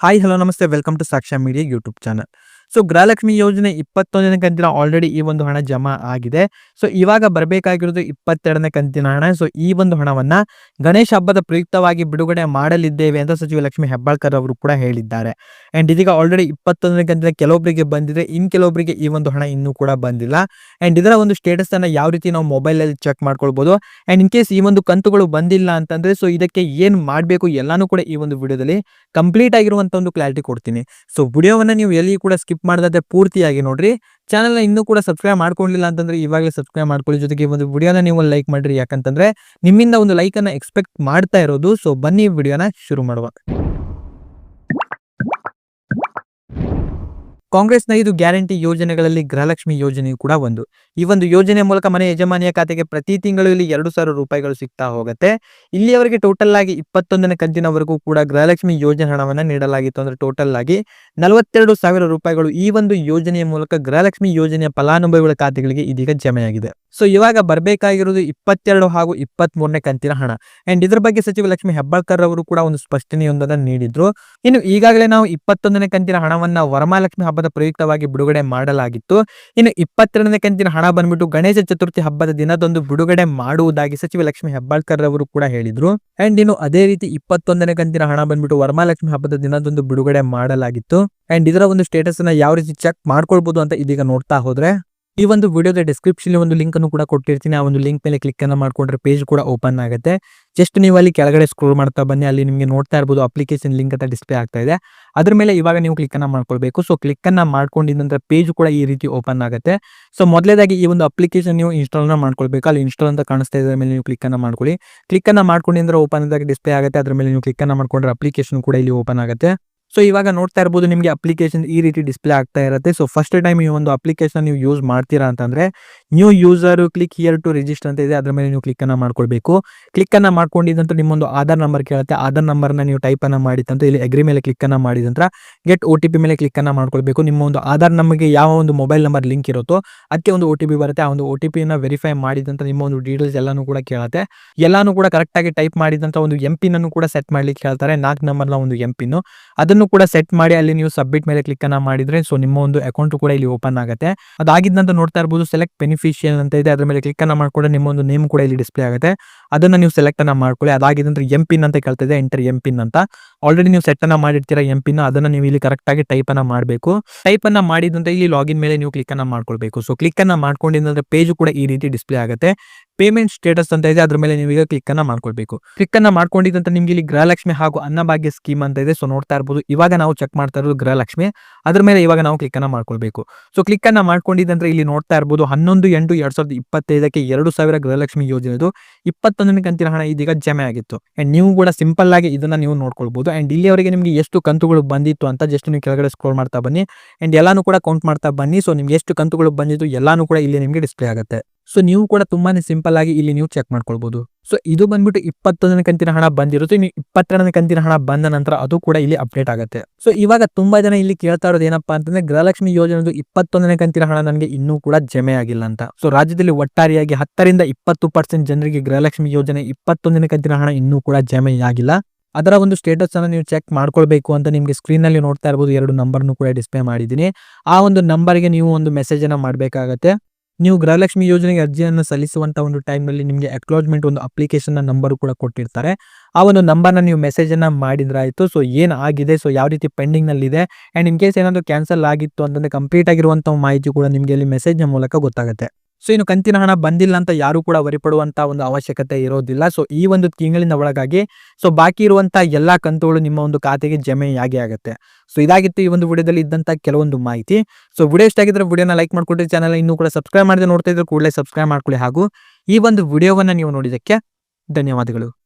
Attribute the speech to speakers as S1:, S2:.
S1: Hi hello ನಮಸ್ತೆ welcome to Sakshya media YouTube channel so Gruhalakshmi ಯೋಜನೆ ಇಪ್ಪತ್ತೊಂದನೇ ಕಂತಿನ ಆಲ್ರೆಡಿ ಈ ಒಂದು ಹಣ ಜಮಾ ಆಗಿದೆ. ಸೊ ಇವಾಗ ಬರಬೇಕಾಗಿರೋದು ಇಪ್ಪತ್ತೆರಡನೇ ಕಂತಿನ ಹಣ. ಸೊ ಈ ಒಂದು ಹಣವನ್ನ ಗಣೇಶ ಹಬ್ಬದ ಪ್ರಯುಕ್ತವಾಗಿ ಬಿಡುಗಡೆ ಮಾಡಲಿದ್ದೇವೆ ಅಂತ ಸಚಿವ ಲಕ್ಷ್ಮಿ ಹೆಬ್ಬಾಳ್ಕರ್ ಅವರು ಕೂಡ ಹೇಳಿದ್ದಾರೆ. ಅಂಡ್ ಇದೀಗ ಆಲ್ರೆಡಿ ಇಪ್ಪತ್ತೊಂದನೇ ಕಂತಿನ ಕೆಲವೊಬ್ಬರಿಗೆ ಬಂದಿದೆ. ಇನ್ ಕೆಲವೊಬ್ಬರಿಗೆ ಈ ಒಂದು ಹಣ ಇನ್ನೂ ಕೂಡ ಬಂದಿಲ್ಲ. ಅಂಡ್ ಇದರ ಒಂದು ಸ್ಟೇಟಸ್ ಅನ್ನ ಯಾವ ರೀತಿ ನಾವು ಮೊಬೈಲ್ ಅಲ್ಲಿ ಚೆಕ್ ಮಾಡ್ಕೊಳ್ಬಹುದು ಅಂಡ್ ಇನ್ ಕೇಸ್ ಈ ಒಂದು ಕಂತುಗಳು ಬಂದಿಲ್ಲ ಅಂತಂದ್ರೆ ಸೊ ಇದಕ್ಕೆ ಏನ್ ಮಾಡಬೇಕು ಎಲ್ಲಾನು ಕೂಡ ಈ ಒಂದು ವಿಡಿಯೋದಲ್ಲಿ ಕಂಪ್ಲೀಟ್ ಆಗಿರುವಂತ ಒಂದು ಕ್ಲಾರಿಟಿ ಕೊಡ್ತೀನಿ. ಸೊ ವಿಡಿಯೋವನ್ನ ನೀವು ಎಲ್ಲಿ ಕೂಡ ಸ್ಕಿಪ್ ಮಾಡದಂತೆ ಪೂರ್ತಿಯಾಗಿ ನೋಡ್ರಿ. ಚಾನಲ್ನ ಇನ್ನೂ ಕೂಡ ಸಬ್ಸ್ಕ್ರೈಬ್ ಮಾಡ್ಕೊಂಡಿಲ್ಲ ಅಂತಂದ್ರೆ ಇವಾಗಲೇ ಸಬ್ಸ್ಕ್ರೈಬ್ ಮಾಡ್ಕೊಳ್ಳಿ. ಜೊತೆಗೆ ಒಂದು ವಿಡಿಯೋನ ನೀವು ಲೈಕ್ ಮಾಡ್ರಿ. ಯಾಕಂತಂದ್ರೆ ನಿಮ್ಮಿಂದ ಒಂದು ಲೈಕ್ ಅನ್ನ ಎಕ್ಸ್ಪೆಕ್ಟ್ ಮಾಡ್ತಾ ಇರೋದು. ಸೊ ಬನ್ನಿ ವಿಡಿಯೋನ ಶುರು ಮಾಡುವ. ಕಾಂಗ್ರೆಸ್ನ ಐದು ಗ್ಯಾರಂಟಿ ಯೋಜನೆಗಳಲ್ಲಿ ಗೃಹಲಕ್ಷ್ಮಿ ಯೋಜನೆಯು ಕೂಡ ಒಂದು. ಈ ಒಂದು ಯೋಜನೆ ಮೂಲಕ ಮನೆ ಯಜಮಾನಿಯ ಖಾತೆಗೆ ಪ್ರತಿ ತಿಂಗಳು ಇಲ್ಲಿ ಎರಡು ಸಾವಿರ ರೂಪಾಯಿಗಳು ಸಿಗ್ತಾ ಹೋಗುತ್ತೆ. ಇಲ್ಲಿಯವರೆಗೆ ಟೋಟಲ್ ಆಗಿ ಇಪ್ಪತ್ತೊಂದನೇ ಕಂತಿನವರೆಗೂ ಕೂಡ ಗೃಹಲಕ್ಷ್ಮಿ ಯೋಜನೆ ಹಣವನ್ನು ನೀಡಲಾಗಿತ್ತು ಅಂದ್ರೆ ಟೋಟಲ್ ಆಗಿ ನಲವತ್ತೆರಡು ಸಾವಿರ ರೂಪಾಯಿಗಳು ಈ ಒಂದು ಯೋಜನೆಯ ಮೂಲಕ ಗೃಹಲಕ್ಷ್ಮಿ ಯೋಜನೆಯ ಫಲಾನುಭವಿಗಳ ಖಾತೆಗಳಿಗೆ ಇದೀಗ ಜಮೆಯಾಗಿದೆ. ಸೊ ಇವಾಗ ಬರಬೇಕಾಗಿರೋದು ಇಪ್ಪತ್ತೆರಡು ಹಾಗೂ ಇಪ್ಪತ್ತ್ ಮೂರನೇ ಕಂತಿನ ಹಣ. ಅಂಡ್ ಇದ್ರ ಬಗ್ಗೆ ಸಚಿವ ಲಕ್ಷ್ಮಿ ಹೆಬ್ಬಾಳ್ಕರ್ ಅವರು ಕೂಡ ಒಂದು ಸ್ಪಷ್ಟನೆಯೊಂದನ್ನು ನೀಡಿದ್ರು. ಇನ್ನು ಈಗಾಗಲೇ ನಾವು ಇಪ್ಪತ್ತೊಂದನೇ ಕಂತಿನ ಹಣವನ್ನ ವರಮಹಾಲಕ್ಷ್ಮಿ ಹಬ್ಬದ ಪ್ರಯುಕ್ತವಾಗಿ ಬಿಡುಗಡೆ ಮಾಡಲಾಗಿತ್ತು. ಇನ್ನು ಇಪ್ಪತ್ತೆರಡನೇ ಕಂತಿನ ಹಣ ಬಂದ್ಬಿಟ್ಟು ಗಣೇಶ ಚತುರ್ಥಿ ಹಬ್ಬದ ದಿನದಂದು ಬಿಡುಗಡೆ ಮಾಡುವುದಾಗಿ ಸಚಿವ ಲಕ್ಷ್ಮಿ ಹೆಬ್ಬಾಳ್ಕರ್ ಅವರು ಕೂಡ ಹೇಳಿದ್ರು. ಅಂಡ್ ಇನ್ನು ಅದೇ ರೀತಿ ಇಪ್ಪತ್ತೊಂದನೇ ಕಂತಿನ ಹಣ ಬಂದ್ಬಿಟ್ಟು ವರಮಹಾಲಕ್ಷ್ಮಿ ಹಬ್ಬದ ದಿನದಂದು ಬಿಡುಗಡೆ ಮಾಡಲಾಗಿತ್ತು. ಅಂಡ್ ಇದರ ಒಂದು ಸ್ಟೇಟಸ್ ಅನ್ನ ಯಾವ ರೀತಿ ಚೆಕ್ ಮಾಡ್ಕೊಳ್ಬಹುದು ಅಂತ ಇದೀಗ ನೋಡ್ತಾ ಹೋದ್ರೆ ಈ ಒಂದು ವಿಡಿಯೋದ ಡಿಸ್ಕ್ರಿಪ್ಷನ್ ಒಂದು ಲಿಂಕ್ ಅನ್ನು ಕೂಡ ಕೊಟ್ಟಿರ್ತೀನಿ. ಆ ಒಂದು ಲಿಂಕ್ ಮೇಲೆ ಕ್ಲಿಕ್ ಅನ್ನು ಮಾಡ್ಕೊಂಡ್ರೆ ಪೇಜ್ ಕೂಡ ಓಪನ್ ಆಗುತ್ತೆ. ಜಸ್ಟ್ ನೀವು ಅಲ್ಲಿ ಕೆಳಗಡೆ ಸ್ಕ್ರೋಲ್ ಮಾಡ್ತಾ ಬನ್ನಿ. ಅಲ್ಲಿ ನಿಮಗೆ ನೋಡ್ತಾ ಇರ್ಬೋದು ಅಪ್ಲಿಕೇಶನ್ ಲಿಂಕ್ ಅಂತ ಡಿಸ್ಪ್ಲೇ ಆಗ್ತಾ ಇದೆ. ಅದ್ರ ಮೇಲೆ ಇವಾಗ ನೀವು ಕ್ಲಿಕ್ ಅನ್ನ ಮಾಡ್ಕೊಳ್ಬೇಕು. ಸೊ ಕ್ಲಿಕ್ ಅನ್ನ ಮಾಡ್ಕೊಂಡಿದ ನಂತರ ಪೇಜ್ ಕೂಡ ಈ ರೀತಿ ಓಪನ್ ಆಗುತ್ತೆ. ಸೊ ಮೊದಲೇದಾಗಿ ಈ ಒಂದು ಅಪ್ಲಿಕೇಶನ್ ನೀವು ಇನ್ಸ್ಟಾಲ್ ಮಾಡ್ಕೊಳ್ಬೇಕು. ಅಲ್ಲಿ ಇನ್ಸ್ಟಾಲ್ ಅಂತ ಕಾಣಿಸ್ತಾ ಇದ್ರ ಮೇಲೆ ನೀವು ಕ್ಲಿಕ್ ಅನ್ನ ಮಾಡ್ಕೊಳ್ಳಿ. ಕ್ಲಿಕ್ ಅನ್ನ ಮಾಡ್ಕೊಂಡಿದ್ರೆ ಓಪನ್ ಆದಾಗ ಡಿಸ್ಪ್ಲೇ ಆಗುತ್ತೆ. ಅದ್ರ ಮೇಲೆ ನೀವು ಕ್ಲಿಕ್ ಅನ್ನ ಮಾಡ್ಕೊಂಡ್ರೆ ಅಪ್ಲಿಕೇಶನ್ ಕೂಡ ಇಲ್ಲಿ ಓಪನ್ ಆಗುತ್ತೆ. ಸೊ ಇವಾಗ ನೋಡ್ತಾ ಇರ್ಬೋದು ನಿಮಗೆ ಅಪ್ಲಿಕೇಶನ್ ಈ ರೀತಿ ಡಿಸ್ಪ್ಲೇ ಆಗ್ತಾ ಇರುತ್ತೆ. ಸೊ ಫಸ್ಟ್ ಟೈಮ್ ಈ ಒಂದು ಅಪ್ಲಿಕೇಶನ್ ನೀವು ಯೂಸ್ ಮಾಡ್ತೀರಾ ಅಂತಂದ್ರೆ new user click here to register ಅಂತ ಇದೆ. ಅದ್ರ ಮೇಲೆ ನೀವು ಕ್ಲಿಕ್ ಅನ್ನ ಮಾಡ್ಕೊಳ್ಬೇಕು. ಕ್ಲಿಕ್ ಅನ್ನ ಮಾಡ್ಕೊಂಡಿದ್ದಂತ ನಿಮ್ಮೊಂದು ಆಧಾರ್ ನಂಬರ್ ಕೇಳುತ್ತೆ. ಆಧಾರ್ ನಂಬರ್ನ ನೀವು ಟೈಪ್ ಅನ್ನ ಮಾಡಿದಂತ ಇಲ್ಲಿ ಅಗ್ರಿ ಮೇಲೆ ಕ್ಲಿಕ್ ಅನ್ನ ಮಾಡಿದ ನಂತರ ಗೆಟ್ ಒ ಮೇಲೆ ಕ್ಲಿಕ್ ಅನ್ನ ಮಾಡ್ಕೊಳ್ಬೇಕು. ನಿಮ್ಮ ಒಂದು ಆಧಾರ್ ನಮಗೆ ಯಾವ ಒಂದು ಮೊಬೈಲ್ ನಂಬರ್ ಲಿಂಕ್ ಇರುತ್ತೋ, ಅದಕ್ಕೆ ಒಂದು ಒ ಟಿ ಬರುತ್ತೆ. ಆ ಒಂದು ಒ ಟಿ ಪಿನ ವೆರಿಫೈ ಮಾಡಿದಂತ ನಿಮ್ಮ ಒಂದು ಡೀಟೇಲ್ಸ್ ಎಲ್ಲಾನು ಕೂಡ ಕೇಳುತ್ತೆ. ಎಲ್ಲಾನು ಕೂಡ ಕರೆಕ್ಟ್ ಆಗಿ ಟೈಪ್ ಮಾಡಿದಂತ ಒಂದು ಎಂ ಪಿನ್ ಅನ್ನು ಕೂಡ ಸೆಟ್ ಮಾಡ್ಲಿಕ್ಕೆ ಹೇಳ್ತಾರೆ. ನಾಲ್ಕು ನಂಬರ್ನ ಒಂದು ಎಂ ಪಿನ್ ಅದನ್ನು ಕೂಡ ಸೆಟ್ ಮಾಡಿ ಅಲ್ಲಿ ನೀವು ಸಬ್ಮಿಟ್ ಮೇಲೆ ಕ್ಲಿಕ್ ಅನ್ನ ಮಾಡಿದ್ರೆ ಸೊ ನಿಮ್ಮ ಒಂದು ಅಕೌಂಟ್ ಕೂಡ ಇಲ್ಲಿ ಓಪನ್ ಆಗುತ್ತೆ. ಅದಾಗಿದ್ದ ನಂತರ ನೋಡ್ತಾ ಇರಬಹುದು ಸೆಲೆಕ್ಟ್ ಬೆನಿಫಿಷಿಯಲ್ ಅಂತ ಇದೆ. ಅದ್ರ ಮೇಲೆ ಕ್ಲಿಕ್ ಅನ್ನ ಮಾಡ್ಕೊಂಡ್ರೆ ನಿಮ್ಮ ಒಂದು ನೇಮ್ ಕೂಡ ಇಲ್ಲಿ ಡಿಸ್ಪ್ಲೇ ಆಗುತ್ತೆ. ಅದನ್ನ ನೀವು ಸೆಲೆಕ್ಟ್ ಅನ್ನ ಮಾಡ್ಕೊಳ್ಳಿ. ಅದಾಗಿದ್ದ ನಂತರ ಎಂ ಪಿನ್ ಅಂತ ಕೇಳ್ತಿದೆ ಎಂಟರ್ ಎಂ ಪಿನ್ ಅಂತ. ಆಲ್ರೆಡಿ ನೀವು ಸೆಟ್ ಅನ್ನ ಮಾಡಿರ್ತೀರಾ ಎಂ ಪಿನ್ ಅದನ್ನ ನೀವು ಇಲ್ಲಿ ಕರೆಕ್ಟ್ ಆಗಿ ಟೈಪ್ ಅನ್ನ ಮಾಡಬೇಕು. ಟೈಪ್ ಅನ್ನ ಮಾಡಿದಂತ ಇಲ್ಲಿ ಲಾಗಿನ್ ಮೇಲೆ ನೀವು ಕ್ಲಿಕ್ ಅನ್ನ ಮಾಡ್ಕೊಳ್ಬೇಕು. ಸೊ ಕ್ಲಿಕ್ ಅನ್ನ ಮಾಡ್ಕೊಂಡಿದ್ದಂದ್ರೆ ಪೇಜ್ ಕೂಡ ಈ ರೀತಿ ಡಿಸ್ಪ್ಲೇ ಆಗುತ್ತೆ. ಪೇಮೆಂಟ್ ಸ್ಟೇಟಸ್ ಅಂತ ಇದೆ. ಅದ್ರ ಮೇಲೆ ನೀವು ಈಗ ಕ್ಲಿಕ್ ಅನ್ನ ಮಾಡ್ಕೊಳ್ಬೇಕು. ಕ್ಲಿಕ್ ಅನ್ನ ಮಾಡ್ಕೊಂಡಿದ್ದಂತ ನಿಮ್ಗೆ ಇಲ್ಲಿ ಗೃಹಲಕ್ಷ್ಮಿ ಹಾಗೂ ಅನ್ನಭಾಗ್ಯ ಸ್ಕೀಮ್ ಅಂತ ಇದೆ. ಸೊ ನೋಡ್ತಾ ಇರ್ಬೋದು ಇವಾಗ ನಾವು ಚೆಕ್ ಮಾಡ್ತಾ ಇರೋದು ಗೃಹಲಕ್ಷ್ಮಿ. ಅದ್ರ ಮೇಲೆ ಇವಾಗ ನಾವು ಕ್ಲಿಕ್ ಅನ್ನ ಮಾಡ್ಕೊಳ್ಬೇಕು. ಸೊ ಕ್ಲಿಕ್ ಅನ್ನ ಮಾಡ್ಕೊಂಡಿದ್ದಂದ್ರೆ ಇಲ್ಲಿ ನೋಡ್ತಾ ಇರ್ಬೋದು ಹನ್ನೊಂದು ಎಂಟು ಎರಡ್ ಸಾವಿರದ ಇಪ್ಪತ್ತೈದಕ್ಕೆ ಎರಡು ಸಾವಿರ ಗೃಹಲಕ್ಷ್ಮಿ ಯೋಜನೆದು ಇಪ್ಪತ್ತೊಂದನೇ ಕಂತಿನ ಹಣ ಇದೀಗ ಜಮೆ ಆಗಿತ್ತು. ಅಂಡ್ ನೀವು ಕೂಡ ಸಿಂಪಲ್ ಆಗಿ ಇದನ್ನ ನೀವು ನೋಡ್ಕೊಳ್ಬಹುದು ಅಂಡ್ ಇಲ್ಲಿಯವರೆಗೆ ನಿಮಗೆ ಎಷ್ಟು ಕಂತುಗಳು ಬಂದಿತ್ತು ಅಂತ ಜಸ್ಟ್ ನೀವು ಕೆಳಗಡೆ ಸ್ಕ್ರೋಲ್ ಮಾಡ್ತಾ ಬನ್ನಿ. ಅಂಡ್ ಎಲ್ಲಾನು ಕೂಡ ಕೌಂಟ್ ಮಾಡ್ತಾ ಬನ್ನಿ. ಸೊ ನಿಮ್ಗೆ ಎಷ್ಟು ಕಂತುಗಳು ಬಂದಿತ್ತು ಎಲ್ಲಾನು ಕೂಡ ಇಲ್ಲಿ ನಿಮಗೆ ಡಿಸ್ಪ್ಲೇ ಆಗುತ್ತೆ. ಸೊ ನೀವು ಕೂಡ ತುಂಬಾನೇ ಸಿಂಪಲ್ ಆಗಿ ಇಲ್ಲಿ ನೀವು ಚೆಕ್ ಮಾಡ್ಕೊಳ್ಬಹುದು ಸೊ ಇದು ಬಂದ್ಬಿಟ್ಟು ಇಪ್ಪತ್ತೊಂದನೇ ಕಂತಿನ ಹಣ ಬಂದಿರುತ್ತೆ ಇನ್ನು ಇಪ್ಪತ್ತೆರಡನೇ ಕಂತಿನ ಹಣ ಬಂದ ನಂತರ ಅದು ಕೂಡ ಇಲ್ಲಿ ಅಪ್ಡೇಟ್ ಆಗುತ್ತೆ. ಸೊ ಇವಾಗ ತುಂಬಾ ಜನ ಇಲ್ಲಿ ಕೇಳ್ತಾ ಇರೋದು ಏನಪ್ಪಾ ಅಂತಂದ್ರೆ ಗೃಹಲಕ್ಷ್ಮಿ ಯೋಜನೆದು ಇಪ್ಪತ್ತೊಂದನೇ ಕಂತಿನ ಹಣ ನನಗೆ ಇನ್ನೂ ಕೂಡ ಜಮೆ ಆಗಿಲ್ಲ ಅಂತ. ಸೊ ರಾಜ್ಯದಲ್ಲಿ ಒಟ್ಟಾರೆಯಾಗಿ ಹತ್ತರಿಂದ ಇಪ್ಪತ್ತು ಪರ್ಸೆಂಟ್ ಜನರಿಗೆ ಗೃಹಲಕ್ಷ್ಮಿ ಯೋಜನೆ ಇಪ್ಪತ್ತೊಂದನೇ ಕಂತಿನ ಹಣ ಇನ್ನೂ ಕೂಡ ಜಮೆ ಆಗಿಲ್ಲ. ಅದರ ಒಂದು ಸ್ಟೇಟಸ್ ಅನ್ನು ನೀವು ಚೆಕ್ ಮಾಡ್ಕೊಳ್ಬೇಕು ಅಂತ ನಿಮಗೆ ಸ್ಕ್ರೀನ್ನಲ್ಲಿ ನೋಡ್ತಾ ಇರಬಹುದು ಎರಡು ನಂಬರ್ನು ಕೂಡ ಡಿಸ್ಪ್ಲೇ ಮಾಡಿದ್ದೀನಿ. ಆ ಒಂದು ನಂಬರ್ಗೆ ನೀವು ಒಂದು ಮೆಸೇಜ್ ಅನ್ನ ಮಾಡಬೇಕಾಗತ್ತೆ. ನೀವು ಗೃಹಲಕ್ಷ್ಮಿ ಯೋಜನೆಗೆ ಅರ್ಜಿಯನ್ನು ಸಲ್ಲಿಸುವಂತ ಒಂದು ಟೈಮ್ನಲ್ಲಿ ನಿಮಗೆ ಅಕ್ಲೋಜ್ಮೆಂಟ್ ಒಂದು ಅಪ್ಲಿಕೇಶನ್ ನಂಬರ್ ಕೂಡ ಕೊಟ್ಟಿರ್ತಾರೆ. ಆ ಒಂದು ನಂಬರ್ನ ನೀವು ಮೆಸೇಜ್ ಅನ್ನ ಮಾಡಿದ್ರಾಯ್ತು. ಸೊ ಏನ್ ಆಗಿದೆ? ಸೊ ಯಾವ ರೀತಿ ಪೆಂಡಿಂಗ್ನಲ್ಲಿ ಇದೆ ಅಂಡ್ ಇನ್ ಕೇಸ್ ಏನಾದರೂ ಕ್ಯಾನ್ಸಲ್ ಆಗಿತ್ತು ಅಂತಂದ್ರೆ ಕಂಪ್ಲೀಟ್ ಆಗಿರುವಂತಹ ಮಾಹಿತಿ ಕೂಡ ನಿಮಗೆ ಇಲ್ಲಿ ಮೆಸೇಜ್ನ ಮೂಲಕ ಗೊತ್ತಾಗುತ್ತೆ. ಸೊ ಇನ್ನು ಕಂತಿನ ಹಣ ಬಂದಿಲ್ಲ ಅಂತ ಯಾರು ಕೂಡ ವರಿಪಡುವಂತ ಒಂದು ಅವಶ್ಯಕತೆ ಇರೋದಿಲ್ಲ. ಸೊ ಈ ಒಂದು ತಿಂಗಳಿನ ಒಳಗಾಗಿ ಸೊ ಬಾಕಿ ಇರುವಂತ ಎಲ್ಲಾ ಕಂತುಗಳು ನಿಮ್ಮ ಒಂದು ಖಾತೆಗೆ ಜಮೆಯಾಗಿ ಆಗುತ್ತೆ. ಸೊ ಇದಾಗಿತ್ತು ಈ ಒಂದು ವಿಡಿಯೋದಲ್ಲಿ ಇದ್ದಂತ ಕೆಲವೊಂದು ಮಾಹಿತಿ. ಸೊ ವಿಡಿಯೋ ಇಷ್ಟ ಆಗಿದ್ರೆ ವಿಡಿಯೋನ ಲೈಕ್ ಮಾಡ್ಕೊಟ್ರಿ ಚಾನಲ್ ಇನ್ನೂ ಕೂಡ ಸಬ್ಸ್ಕ್ರೈಬ್ ಮಾಡಿದ್ರೆ ನೋಡ್ತಾ ಇದ್ರೆ ಕೂಡಲೇ ಸಬ್ಸ್ಕ್ರೈಬ್ ಮಾಡ್ಕೊಳ್ಳಿ ಹಾಗೂ ಈ ಒಂದು ವಿಡಿಯೋವನ್ನ ನೀವು ನೋಡಿದಕ್ಕೆ ಧನ್ಯವಾದಗಳು.